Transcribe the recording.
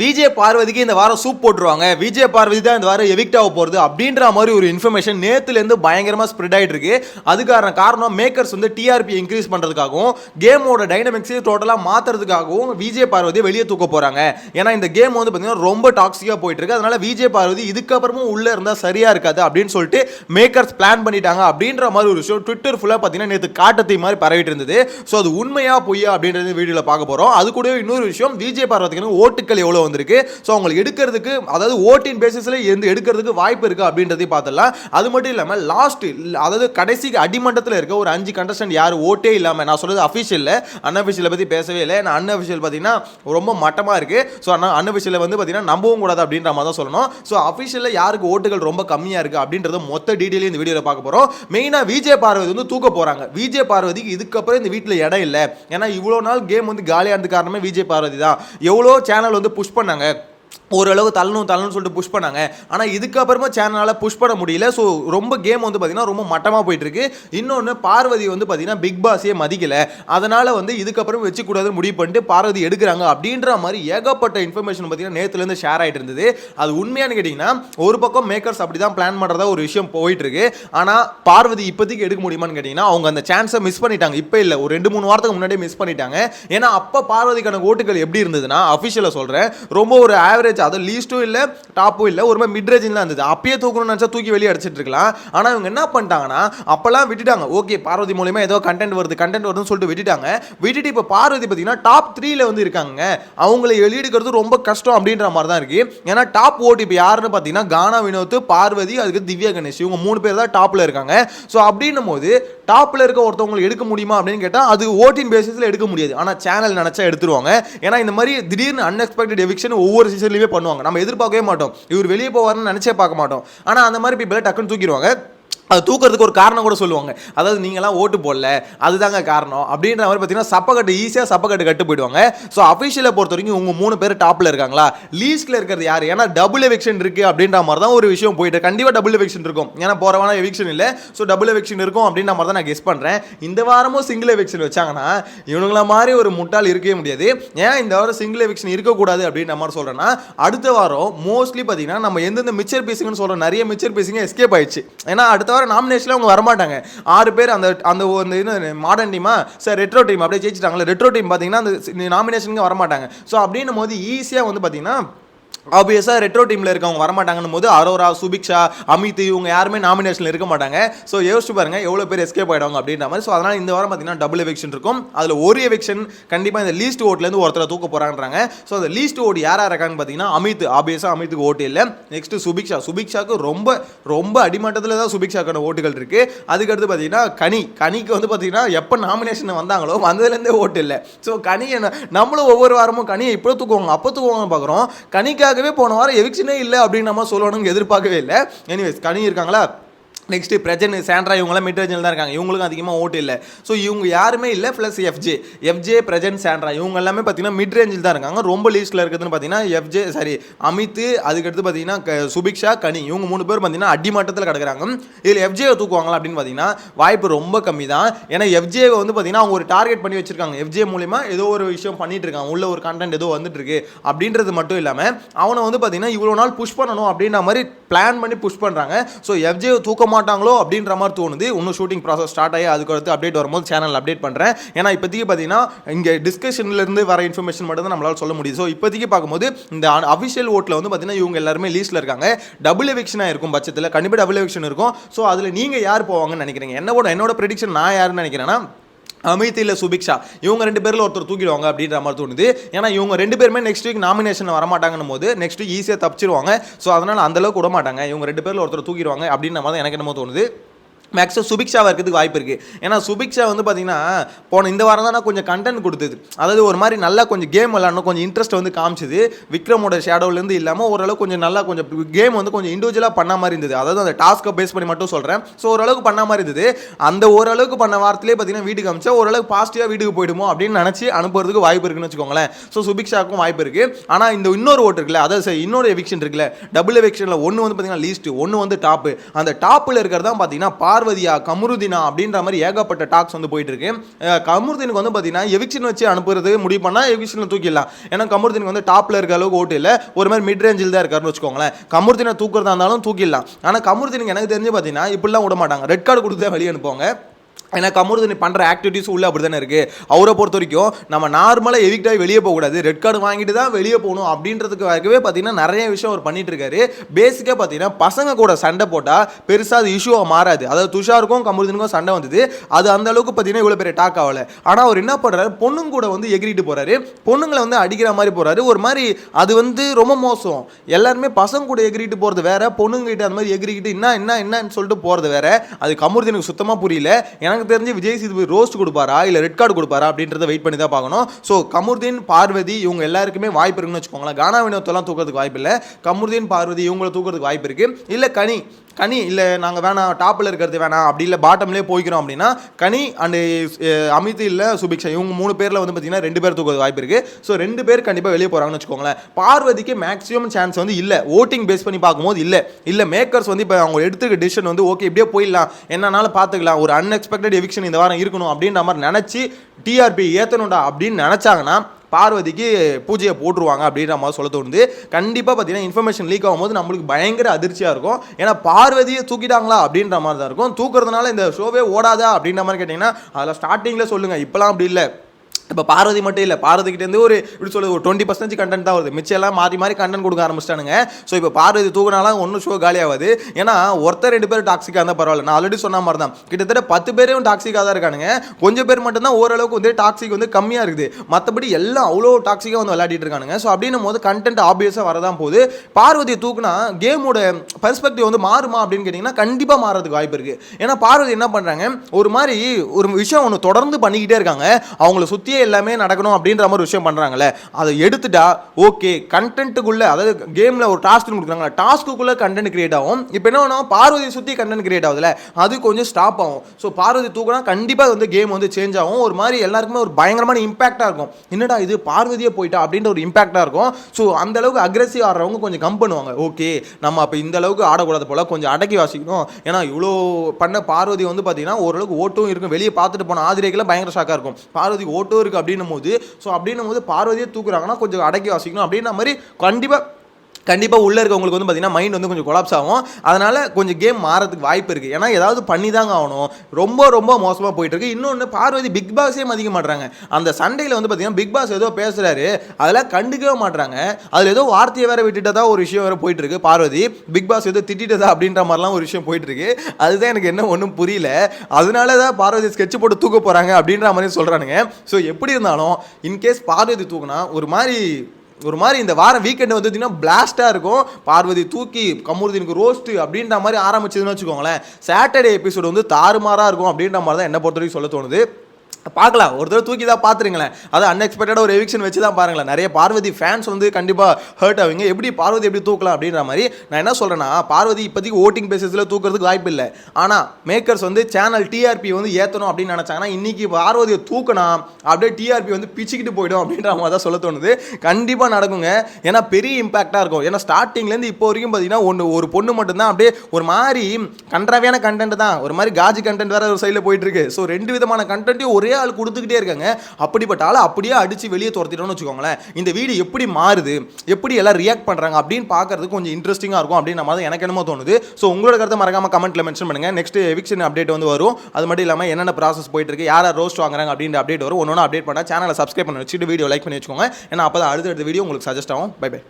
விஜய் பார்வதிக்கு இந்த வாரம் சூப் போட்டுருவாங்க. விஜய் பார்வதி தான் இந்த வாரம் எவிக்ட் ஆக போகிறது அப்படின்ற மாதிரி ஒரு இன்ஃபர்மேஷன் நேத்துலேருந்து பயங்கரமாக ஸ்ப்ரெட் ஆகிட்டு இருக்கு அதுக்கான காரணம் மேக்கர்ஸ் வந்து டிஆர்பி இன்க்ரீஸ் பண்ணுறதுக்காகவும் கேமோட டைனமிக்ஸே டோட்டலாக மாற்றுறதுக்காகவும் விஜய் பார்வதி வெளியே தூக்க போகிறாங்க ஏன்னா இந்த கேம் வந்து பார்த்தீங்கன்னா ரொம்ப டாக்ஸிக்காக போயிட்டு இருக்கு அதனால விஜய் பார்வதி இதுக்கப்புறமும் உள்ளே இருந்தால் சரியாக இருக்காது அப்படின்னு சொல்லிட்டு மேக்கர்ஸ் பிளான் பண்ணிட்டாங்க அப்படின்ற மாதிரி ஒரு விஷயம் ட்விட்டர் ஃபுல்லாக பார்த்தீங்கன்னா நேற்று காட்டத்தை மாதிரி பரவிட்டு இருந்தது. ஸோ அது உண்மையா பொய்யா அப்படின்றது வீடியோவில் பார்க்க போகிறோம் அது கூட இன்னொரு விஷயம் விஜய் பார்வதிக்கு ஓட்டுக்கள் எவ்வளோ வந்திருக்கு? ஸோ அவங்களுக்கு எடுக்கிறதுக்கு அதாவது ஓட்டின் பேசிஸில் இருந்து எடுக்கிறதுக்கு வாய்ப்பு இருக்குது அப்படின்றதையும் பார்த்துடலாம். அது மட்டும் இல்லாமல் லாஸ்ட் அதாவது கடைசி அடிமட்டத்தில் இருக்க ஒரு அஞ்சு கண்டஸ்டன்ட் யார் ஓட்டே இல்லாமல் நான் சொல்றது அஃபிஷியலில் அன்அஃபிஷியலை பற்றி பேசவே இல்லை. நான் அன்அஃபிஷியல் பார்த்தீங்கன்னா ரொம்ப மட்டமாக இருக்குது ஸோ ஆனால் அன்அஃபிஷியலில் வந்து பார்த்தீங்கன்னா நம்பவும் கூடாது அப்படின்ற மாதிரி தான் சொல்லணும். ஸோ அஃபிஷியலில் யாருக்கு ஓட்டுகள் ரொம்ப கம்மியாக இருக்குது அப்படின்றத மொத்த டீட்டெயிலும் இந்த வீடியோவில் பார்க்க போகிறோம் மெயினாக விஜய் பார்வதி வந்து தூக்க போகிறாங்க விஜய் பார்வதிக்கு இதுக்கப்புறம் இந்த வீட்டில் இடம் இல்லை. ஏன்னா இவ்வளோ நாள் கேம் வந்து காலியானது காரணமே விஜய் பார்வதி தான். எவ்வளோ சேனல் வந்து புஷ் பண்ணாங்க. ஓரளவு தள்ளணும் தள்ளணும்னு சொல்லிட்டு புஷ் பண்ணாங்க. ஆனால் இதுக்கப்புறமா சேனலால் புஷ் பண்ண முடியல. ஸோ ரொம்ப கேம் வந்து பார்த்தீங்கன்னா ரொம்ப மட்டமாக போயிட்டுருக்கு. இன்னொன்று பார்வதி வந்து பார்த்திங்கன்னா பிக் பாஸே மதிக்கலை. அதனால் வந்து இதுக்கப்புறம் வச்சுக்கூடாதுன்னு முடிவு பண்ணிட்டு பார்வதி எடுக்கிறாங்க அப்படின்ற மாதிரி ஏகப்பட்ட இன்ஃபர்மேஷன் பார்த்தீங்கன்னா நேற்றுலேருந்து ஷேர் ஆகிட்டு இருந்தது. அது உண்மையானு கேட்டிங்கன்னா ஒரு பக்கம் மேக்கர்ஸ் அப்படி தான் பிளான் பண்ணுறதா ஒரு விஷயம் போயிட்டுருக்கு. ஆனால் பார்வதி இப்போதைக்கு எடுக்க முடியுமான்னு கேட்டிங்கன்னா அவங்க அந்த சான்ஸை மிஸ் பண்ணிட்டாங்க. இப்போ இல்லை ஒரு ரெண்டு மூணு வாரத்துக்கு முன்னாடியே மிஸ் பண்ணிட்டாங்க. ஏன்னா அப்போ பார்வதிக்கான ஓட்டுகள் எப்படி இருந்ததுன்னா அஃபிஷியலாக சொல்கிறேன் ரொம்ப ஒரு ஆவரேஜ் அது லீஸ்ட்டும் இல்லை டாப்பும் இல்லை ஒரு மாதிரி மிட் ரேஞ்சில் தான் இருந்தது. அப்பயே தூக்கணும்னு நினச்சா தூக்கி வெளியே அடிச்சிட்டு இருக்கலாம். ஆனால் இவங்க என்ன பண்ணிட்டாங்கன்னா அப்போல்லாம் விட்டுட்டாங்க. ஓகே பார்வதி மூலியமா ஏதோ கண்டென்ட் வருது கண்டென்ட் வருதுன்னு சொல்லிட்டு விட்டுட்டாங்க. விட்டுட்டு இப்போ பார்வதி பார்த்தீங்கன்னா டாப் த்ரீல வந்து இருக்காங்க. அவங்களை வெளியெடுக்கிறது ரொம்ப கஷ்டம் அப்படின்ற மாதிரி தான் இருக்கு. ஏன்னா டாப் ஓட்டு இப்போ யாருன்னு பார்த்தீங்கன்னா கானா வினோத் பார்வதி அதுக்கு திவ்யா கணேஷ். இவங்க மூணு பேர் தான் டாப்ல இருக்காங்க. ஸோ அப்படின்னும் போது டாப்ல இருக்க ஒருத்தவங்களை எடுக்க முடியுமா அப்படின்னு கேட்டால் அது ஓட்டின் பேசிஸில் எடுக்க முடியாது. ஆனால் சேனல் நினச்சா எடுத்துருவாங்க. ஏன்னா இந்த மாதிரி திடீர்னு அன்எக்ஸ்பெக்டட் எவிக்ஷன் ஒவ்வொரு சீசன் சீசன்லையுமே பண்ணுவாங்க. நம்ம எதிர்பார்க்கவே மாட்டோம். இவர் வெளியே போவார்னு நினச்சே பார்க்க மாட்டோம். ஆனால் அந்த மாதிரி பீப்பிளை டக்குன்னு தூக்கிடுவாங்க. அது தூக்கிறதுக்கு ஒரு காரணம் கூட சொல்லுவாங்க. அதாவது நீங்களாம் ஓட்டு போடல அதுதாங்க காரணம். அப்படின்ற மாதிரி பார்த்தீங்கன்னா சப்பக்கட்டு ஈஸியாக சப்பக்கட்டு கட்டு போயிடுவாங்க. ஸோ அஃபிஷியலை பொறுத்த வரைக்கும் உங்கள் மூணு பேர் டாப்பில் இருக்காங்களா? லீஸ்ட்டில் இருக்கிறது யார்? ஏன்னா டபுள் எவிக்ஷன் இருக்குது அப்படின்ற மாதிரி தான் ஒரு விஷயம் போயிட்டு கண்டிப்பாக டபுள் எவிக்ஷன் இருக்கும். ஏன்னா போகிற எவிக்ஷன் இல்லை. ஸோ டபுள் எவிக்ஷன் இருக்கும் அப்படின்ற மாதிரி தான் நான் கெஸ் பண்ணுறேன் இந்த வாரமும் சிங்கிள் எவிக்ஷன் வச்சாங்கன்னா இவனுங்கள மாதிரி ஒரு முட்டாள் இருக்கவே முடியாது. ஏன் இந்த வாரம் சிங்கிள் எவிக்ஷன் இருக்கக்கூடாது அப்படின்ற மாதிரி சொல்கிறேன்னா அடுத்த வாரம் மோஸ்ட்லி பார்த்தீங்கன்னா நம்ம எந்தெந்த மிச்சர் பீஸுங்கன்னு சொல்கிற நிறைய மிச்சர் பீஸுங்க எஸ்கேப் ஆயிடுச்சு. ஏன்னா அடுத்த வாரம் நாமினேஷனில் அவங்க வரமாட்டாங்க. ஆறு பேர் அந்த அந்த அந்த இது மாடர்ன் டீமா சார் ரெட்ரோ டீம் அப்படியே ஜெயிச்சிட்டாங்களே ரெட்ரோ டீம் பார்த்தீங்கன்னா அந்த நாமினேஷனுக்கு வரமாட்டாங்க. ஸோ அப்படின்னும் போது ஈஸியாக வந்து பார்த்தீங்கன்னா ஆப்வியஸாக ரெட்ரோ டீமில் இருக்கவங்க வரமாட்டாங்கன்னு போது அரோரா சுபிக்ஷா அமித் இவங்க யாருமே நாமினேஷனில் இருக்க மாட்டாங்க. ஸோ யோசிச்சு பாருங்க எவ்வளோ பேர் எஸ்கேப் ஆகிடுவாங்க அப்படின்ற மாதிரி. ஸோ அதனால் இந்த வாரம் பார்த்தீங்கன்னா டபுள் எவிக்ஷன் இருக்கும். அதில் ஒரு எவிக்ஷன் கண்டிப்பாக இந்த லீஸ்ட் ஓட்லேருந்து ஒருத்தரை தூக்க போகிறாங்கன்றாங்க ஸோ அந்த லீஸ்ட் ஓட் யாராக இருக்காங்கன்னு பார்த்தீங்கன்னா அமித் ஆப்வியஸாக அமித்துக்கு ஓட்டு இல்லை. நெக்ஸ்ட் சுபிக்ஷா சுபிக்ஷாக்கு ரொம்ப ரொம்ப அடிமட்டத்தில் தான் சுபிக்ஷாக்கான ஓட்டுகள் இருக்குது அதுக்கடுத்து பார்த்தீங்கன்னா கனி கனிக்கு வந்து பார்த்தீங்கன்னா எப்போ நாமினேஷன் வந்தாங்களோ வந்ததுலேருந்தே ஓட்டு இல்லை. ஸோ கனி நம்மளும் ஒவ்வொரு வாரமும் கனியை இப்போ தூக்குவாங்க அப்போ தூக்குவாங்க பார்க்குறோம் கனிக்காகவே போன வாரம் எவிக்ஷனே இல்லை அப்படின்னு நம்ம சொல்லணும்னு எதிர்பார்க்கவே இல்லை. எனிவேஸ் கனி இருக்காங்களா நெக்ஸ்ட் பிரஜன் சாண்ட்ரா இவங்களாம் மிட் ரேஞ்சில் தான் இருக்காங்க. இவங்களுக்கும் அதிகமாக ஓட்டு இல்லை. ஸோ இவங்க யாருமே இல்லை plus FJ FJ Prajin Sandra. இவங்க எல்லாமே பார்த்தீங்கன்னா மிட் ரேஞ்சில் தான் இருக்காங்க. ரொம்ப லீஸ்ட்டில் இருக்குதுன்னு பார்த்தீங்கன்னா எஃப்ஜே சாரி அமித் அதுக்கடுத்து பார்த்தீங்கன்னா க- சுபிக்ஷா கனி. இவங்க மூணு பேர் பார்த்தீங்கன்னா அடிமட்டத்தில் கிடக்குறாங்க. இதில் எஃப்ஜேவை தூக்குவாங்களா அப்படின்னு பார்த்தீங்கன்னா வாய்ப்பு ரொம்ப கம்மி தான். ஏன்னா எஃப்ஜேவை வந்து பார்த்தீங்கன்னா அவங்க ஒரு டார்கெட் பண்ணி வச்சிருக்காங்க. எஃப்ஜே மூலிமா ஏதோ ஒரு விஷயம் பண்ணிட்டு இருக்காங்க. உள்ள ஒரு கண்டென்ட் ஏதோ வந்துட்டு இருக்கு. அப்படின்றது மட்டும் இல்லாமல் அவனை வந்து பார்த்தீங்கன்னா இவ்வளோ நாள் புஷ் பண்ணணும் அப்படின்ற மாதிரி பிளான் பண்ணி புஷ் பண்ணுறாங்க ஸோ எஃப்ஜே தூக்க மாட்டாங்களோ அப்படின்ற மாதிரி தோணுது. இன்னும் ஷூட்டிங் ப்ராசஸ் ஸ்டார்ட் ஆகி அதுக்கு அடுத்து அப்டேட் வரும்போது சேனல் அப்டேட் பண்ணுறேன் ஏன்னா இப்போதைக்கு பார்த்தீங்கன்னா இங்கே டிஸ்கஷன்லேருந்து வர இன்ஃபர்மேஷன் மட்டும் தான் நம்மளால் சொல்ல முடியும் ஸோ இப்போதைக்கு பார்க்கும்போது இந்த அஃபிஷியல் ஓட்டில் வந்து பார்த்தீங்கன்னா இவங்க எல்லாருமே லீஸ்ட்டில் இருக்காங்க. டபுள் எவிக்ஷனாக இருக்கும் பட்சத்தில். கண்டிப்பாக டபுள் எவிக்ஷன் இருக்கும். ஸோ அதில் நீங்கள் யார் போவாங்கன்னு நினைக்கிறீங்க? என்னோட என்னோட ப்ரெடிக்ஷன் நான் யாருன்னு நினைக்கிறேன்னா அமித் இல்லை சுபிக்ஷா. இவங்க ரெண்டு பேரில் ஒருத்தர் தூக்கிடுவாங்க அப்படின்ற மாதிரி தோணுது. ஏன்னா இவங்க ரெண்டு பேருமே நெக்ஸ்ட் வீக் நாமினேஷன் வரமாட்டாங்கன்னும் போது நெக்ஸ்ட் வீக் ஈஸியாக தப்பிச்சிருவாங்க. ஸோ அதனால் அந்தளவுக்கு விட மாட்டாங்க இவங்க ரெண்டு பேரில் ஒருத்தர் தூக்கிடுவாங்க அப்படின்ற மாதிரி எனக்கு என்னமோ தோணுது. மேக்ஸிமம் சுபிக்ஷாவாக இருக்கிறதுக்கு வாய்ப்பு இருக்குது ஏன்னா சுபிக்ஷா வந்து பார்த்தீங்கன்னா போன இந்த வாரம் தான் கொஞ்சம் கண்டென்ட் கொடுத்தது. அதாவது ஒரு மாதிரி நல்லா கொஞ்சம் கேம் விளாடணும் கொஞ்சம் இன்ட்ரெஸ்ட் வந்து காமிச்சது. விக்ரமோட ஷேடோலேருந்து இல்லாமல் ஓரளவு கொஞ்சம் நல்லா கொஞ்சம் கேம் வந்து கொஞ்சம் இண்டிவிஜுவலாக பண்ண மாதிரி இருந்தது. அதாவது அந்த டாஸ்க்கை பேஸ் பண்ணி மட்டும் சொல்கிறேன் ஸோ ஓரளவுக்கு பண்ண மாதிரி இருந்தது. அந்த ஓரளவுக்கு பண்ண வாரத்திலே பார்த்தீங்கன்னா வீட்டுக்கு அமிச்சா ஓரளவுக்கு பாசிட்டிவாக வீட்டுக்கு போயிடுமோ அப்படின்னு நினச்சி அனுப்புறதுக்கு வாய்ப்பு இருக்குன்னு வச்சுக்கோங்களேன். ஸோ சுபிக்ஷாக்கும் வாய்ப்பு இருக்குது ஆனால் இந்த இன்னொரு ஓட்டு இருக்குல்ல அதாவது இன்னொரு எவிக்ஷன் இருக்குல்ல டபுள் எவிக்ஷனில் ஒன்று வந்து பார்த்தீங்கன்னா லீஸ்ட் ஒன்று வந்து டாப்பு அந்த டாப்பில் இருக்கிறது தான் பார்த்தீங்கன்னா பார் பார்வதியா கமருதினா அப்படின்ற மாதிரி ஏகப்பட்ட டாக்ஸ் வந்து போயிட்டு இருக்கு கமருதீனுக்கு வந்து பார்த்தீங்கன்னா எவிக்ஷன் வச்சு அனுப்புறது முடிவு பண்ணால் எவிக்ஷனில் தூக்கிடலாம். ஏன்னா கமருதீனுக்கு வந்து டாப்ல இருக்க அளவுக்கு ஓட்டு இல்லை. ஒரு மாதிரி மிட் ரேஞ்சில் தான் இருக்காருன்னு வச்சுக்கோங்களேன். கமருதீனை தூக்குறதா இருந்தாலும் தூக்கிடலாம். ஆனால் கமருதீனுக்கு எனக்கு தெரிஞ்சு பார்த்தீங்கன்னா இப்படிலாம் விட மாட்டாங்க ரெட் கார்டு கொடுத்து தான் வெளியே அனுப்புவாங்க. ஏன்னா கமருதீன் பண்ணுற ஆக்டிவிட்டிஸ் உள்ள அப்படி தானே இருக்குது அவரை பொறுத்த வரைக்கும் நம்ம நார்மலாக எவிக்ட் வெளியே போகக்கூடாது. ரெட் கார்டு வாங்கிட்டு தான் வெளியே போகணும் அப்படின்றதுக்கு வரைக்கவே பார்த்தீங்கன்னா நிறைய விஷயம் அவர் பண்ணிட்டு இருக்காரு. பேசிக்காக பார்த்தீங்கன்னா பசங்க கூட சண்டை போட்டால் பெருசாக அது இஷ்யூவாக மாறாது. அதாவது துஷாருக்கும் கமருதீனுக்கும் சண்டை வந்தது. அது அந்த அளவுக்கு பார்த்தீங்கன்னா இவ்வளோ பெரிய டாக் ஆகலை. ஆனால் அவர் என்ன பண்ணுறாரு பொண்ணுங்க கூட வந்து எகிரிட்டு போகிறாரு பொண்ணுங்களை வந்து அடிக்கிற மாதிரி போகிறாரு ஒரு மாதிரி அது வந்து ரொம்ப மோசம். எல்லாருமே பசங்க கூட எகிரிட்டு போகிறது வேற. பொண்ணுங்கிட்ட அந்த மாதிரி எகிரிக்கிட்டு என்ன என்ன என்னன்னு சொல்லிட்டு போகிறது வேற. அது கமருதீனுக்கு சுத்தமாக புரியல. எனக்கு தெரிஞ்சு விஜய் சேதுபதி ரோஸ்ட் கொடுப்பாரா? இல்லை ரெட் கார்டு கொடுப்பாரா? அப்படின்றத வெயிட் பண்ணி தான் பார்க்கணும். ஸோ கமுர்தீன் பார்வதி இவங்க எல்லாருக்குமே வாய்ப்பு இருக்குன்னு வச்சுக்கோங்களேன். கானா வினோத்தெல்லாம் தூக்கிறதுக்கு வாய்ப்பு இல்லை. கமுர்தீன் பார்வதி இவங்கள தூக்கிறதுக்கு வாய்ப்பு இருக்குது இல்லை கனி கனி இல்லை நாங்கள் வேணாம் டாப்பில் இருக்கிறது வேணாம் அப்படி இல்லை பாட்டம்லேயே போய்க்கிறோம் அப்படின்னா கனி அண்டு அமித் இல்லை சுபிக்ஷா இவங்க மூணு பேரில் வந்து பார்த்தீங்கன்னா ரெண்டு பேர் தூக்கிறது வாய்ப்பு இருக்குது ஸோ ரெண்டு பேர் கண்டிப்பாக வெளியே போகிறாங்கன்னு வச்சுக்கோங்களேன். பார்வதிக்கு மேக்ஸிமம் சான்ஸ் வந்து இல்லை. ஓட்டிங் பேஸ் பண்ணி பார்க்கும்போது இல்லை. இல்லை மேக்கர்ஸ் வந்து இப்போ அவங்க எடுத்துக்க டிசிஷன் வந்து ஓகே இப்படியே போயிடலாம். என்னன்னாலும் பார்த்துக்கலாம். ஒரு அன்எக்ஸ்பெக்டட் எவிக்ஷன் இந்த வாரம் இருக்கணும் அப்படின்ற மாதிரி நினச்சி டிஆர்பி ஏற்றணும்டா அப்படின்னு நினச்சாங்கன்னா பார்வதிக்கு பூஜையை போட்டுருவாங்க அப்படின்ற மாதிரி சொல்ல தோணுது. கண்டிப்பாக பார்த்தீங்கன்னா இன்ஃபர்மேஷன் லீக் ஆகும்போது நம்மளுக்கு பயங்கர அதிர்ச்சியாக இருக்கும். ஏன்னா பார்வதியை தூக்கிட்டாங்களா அப்படின்ற மாதிரி தான் இருக்கும். தூக்குறதுனால இந்த ஷோவே ஓடாதா அப்படின்ற மாதிரி கேட்டிங்கன்னா அதில் ஸ்டார்டிங்கில் சொல்லுங்கள் இப்போலாம் அப்படி இல்லை. இப்போ பார்வதி மட்டும் இல்லை பார்வதிக்கிட்டேருந்து ஒரு இப்படி சொல்லுது ஒரு டுவெண்ட்டி பர்சன்டேஜ் கண்டென்ட் தான் வருது. மிச்சம் எல்லாம் மாறி மாறி கண்டென்ட் கொடுக்க ஆரம்பிச்சிட்டானுங்க. ஸோ இப்போ பார்வதி தூக்கினாலாம் ஒன்றும் ஷோ காலியாகாது ஏன்னா ஒருத்தர் ரெண்டு பேர் டாக்ஸிக்காக இருந்தால் பரவாயில்ல. நான் ஆல்ரெடி சொன்ன மாதிரி தான் கிட்டத்தட்ட பத்து பேரும் டாக்ஸிக்காக தான் இருக்கானுங்க. கொஞ்சம் பேர் மட்டும்தான் ஓரளவுக்கு வந்து டாக்ஸிக் வந்து கம்மியாக இருக்குது. மற்றபடி எல்லாம் அவ்வளோ டாக்ஸிக்காக வந்து விளையாடிட்டு இருக்கானுங்க. ஸோ அப்படின்னும் போது கண்டென்ட் ஆப்வியஸாக வரதான் போகுது. பார்வதியை தூக்குனா கேமோட பெர்ஸ்பெக்டிவ் வந்து மாறுமா அப்படின்னு கேட்டிங்கன்னா கண்டிப்பாக மாறதுக்கு வாய்ப்பு இருக்குது ஏன்னா பார்வதி என்ன பண்ணுறாங்க ஒரு மாதிரி ஒரு விஷயம் ஒன்று தொடர்ந்து பண்ணிக்கிட்டே இருக்காங்க. அவங்கள சுற்றியே எல்லாமே நடக்கணும் அப்படின்ற மாதிரி விஷயம் பண்ணுறாங்களே அதை எடுத்துட்டா ஓகே கண்டென்ட்டுக்குள்ளே அதாவது கேமில் ஒரு டாஸ்க் கொடுக்குறாங்க டாஸ்க்குள்ளே கண்டென்ட் கிரியேட் ஆகும். இப்போ என்ன பண்ணுவோம் பார்வதியை சுற்றி கண்டென்ட் கிரியேட் ஆகுதுல அது கொஞ்சம் ஸ்டாப் ஆகும். ஸோ பார்வதி தூக்கினா கண்டிப்பாக வந்து கேம் வந்து சேஞ்ச் ஆகும். ஒரு மாதிரி எல்லாருக்குமே ஒரு பயங்கரமான இம்பாக்டாக இருக்கும். என்னடா இது பார்வதியே போயிட்டா அப்படின்ற ஒரு இம்பாக்டாக இருக்கும். ஸோ அந்த அளவுக்கு அக்ரெசிவ் ஆடுறவங்க கொஞ்சம் கம் பண்ணுவாங்க. ஓகே நம்ம அப்போ இந்த அளவுக்கு ஆடக்கூடாது போல கொஞ்சம் அடக்கி வாசிக்கணும். ஏன்னா இவ்வளோ பண்ண பார்வதி வந்து பார்த்தீங்கன்னா ஓரளவுக்கு ஓட்டும் இருக்கும். வெளியே பார்த்துட்டு போன ஆதிரைக்கெல்லாம் பயங்கர ஷாக்காக இருக்கும். பார்வதி ஓட்டும் இருக்குது அப்படின்னும் போது ஸோ அப்படின்னும் போது பார்வதியே தூக்குறாங்கன்னா கொஞ்சம் அடக்கி வாசிக்கணும் அப்படின்ற மாதிரி கண்டிப்பாக கண்டிப்பாக உள்ளே இருக்கவங்களுக்கு வந்து பார்த்தீங்கன்னா மைண்ட் வந்து கொஞ்சம் கொலாப்ஸ் ஆகும். அதனால் கொஞ்சம் கேம் மாறதுக்கு வாய்ப்பு இருக்குது ஏன்னா ஏதாவது பண்ணி தாங்க ஆகணும். ரொம்ப ரொம்ப மோசமாக போயிட்டு இருக்கு இன்னொன்று பார்வதி பிக் பாஸே மதிக்க மாட்டுறாங்க அந்த சண்டையில் வந்து பார்த்தீங்கன்னா பிக் பாஸ் ஏதோ பேசுகிறாரு அதெல்லாம் கண்டுக்கவே மாட்டுறாங்க அதில் ஏதோ வார்த்தையை வேறு விட்டுட்டதா ஒரு விஷயம் வேறு போயிட்டு இருக்கு பார்வதி பிக் பாஸ் ஏதோ திட்டிட்டதா அப்படின்ற மாதிரிலாம் ஒரு விஷயம் போயிட்டு இருக்கு அதுதான் எனக்கு என்ன ஒன்றும் புரியல. அதனால தான் பார்வதி ஸ்கெட்ச் போட்டு தூக்க போகிறாங்க அப்படின்ற மாதிரி சொல்கிறானுங்க ஸோ எப்படி இருந்தாலும் இன்கேஸ் பார்வதி தூக்குனா ஒரு மாதிரி ஒரு மாதிரி இந்த வாரம் வீக்கெண்டு வந்து பார்த்தீங்கன்னா பிளாஸ்ட்டாக இருக்கும். பார்வதி தூக்கி கமுருதீனுக்கு ரோஸ்ட்டு அப்படின்ற மாதிரி ஆரம்பிச்சதுன்னு வச்சுக்கோங்களேன். சாட்டர்டே எபிசோடு வந்து தாறுமாறாக இருக்கும் அப்படின்ற மாதிரி தான் என்னை பொறுத்த வரைக்கும் சொல்ல தோணுது. பார்க்கலாம். ஒரு தடவை தூக்கி தான் பார்த்துருங்களேன் அது அன்எக்ஸ்பெக்டடாக ஒரு எவிக்ஷன் வச்சு தான் பாருங்களேன். நிறைய பார்வதி ஃபேன்ஸ் வந்து கண்டிப்பாக ஹர்ட் ஆவீங்க. எப்படி பார்வதி எப்படி தூக்கலாம் அப்படின்ற மாதிரி நான் என்ன சொல்கிறேன்னா பார்வதி இப்போதைக்கு ஓட்டிங் பேசிஸில் தூக்கிறதுக்கு வாய்ப்பு இல்லை. ஆனால் மேக்கர்ஸ் வந்து சேனல் டிஆர்பி வந்து ஏற்றணும் அப்படின்னு நினச்சாங்கன்னா இன்றைக்கி பார்வதியை தூக்கினா அப்படியே டிஆர்பி வந்து பிச்சுக்கிட்டு போயிடும் அப்படின்ற மாதிரி தான் சொல்ல தோணுது. கண்டிப்பாக நடக்குங்க. ஏன்னா பெரிய இம்பாக்டாக இருக்கும். ஏன்னா ஸ்டார்டிங்லேருந்து இப்போ வரைக்கும் பார்த்தீங்கன்னா ஒன்று ஒரு பொண்ணு மட்டும்தான் அப்படியே ஒரு மாதிரி கன்றாவியான கண்டென்ட் தான். ஒரு மாதிரி காஜி கண்டென்ட் வேறு ஒரு சைடில் போயிட்டுருக்கு ஸோ ரெண்டு விதமான கண்டென்ட்டையும் ஒரே ஆள் கொடுத்துக்கிட்டே இருக்காங்க. அப்படிப்பட்ட ஆளை அப்படியே அடிச்சு வெளியே துரத்திட்டோம்னு வச்சுக்கோங்களேன். இந்த வீடு எப்படி மாறுது? எப்படி எல்லாம் ரியாக்ட் பண்ணுறாங்க அப்படின்னு பார்க்கறதுக்கு கொஞ்சம் இன்ட்ரெஸ்டிங்காக இருக்கும் அப்படின்னு மாதிரி எனக்கு என்னமோ தோணுது. ஸோ உங்களோட கருத்தை மறக்காமல் கமெண்ட்ல மென்ஷன் பண்ணுங்க. நெக்ஸ்ட் எவிக்ஷன் அப்டேட் வந்து வரும். அது மட்டும் இல்லாமல் என்னென்ன ப்ராசஸ் போயிட்டு இருக்கு யார் ரோஸ்ட் வாங்குறாங்க அப்படின்ற அப்டேட் வரும். ஒன்று அப்டேட் பண்ணால் சேனலை சப்ஸ்கிரைப் பண்ணி வச்சுட்டு வீடியோ லைக் பண்ணி வச்சுக்கோங்க. ஏன்னா அப்போ தான் அடுத்த வீடியோ உங்களுக்கு சஜஸ்ட் ஆகும். By by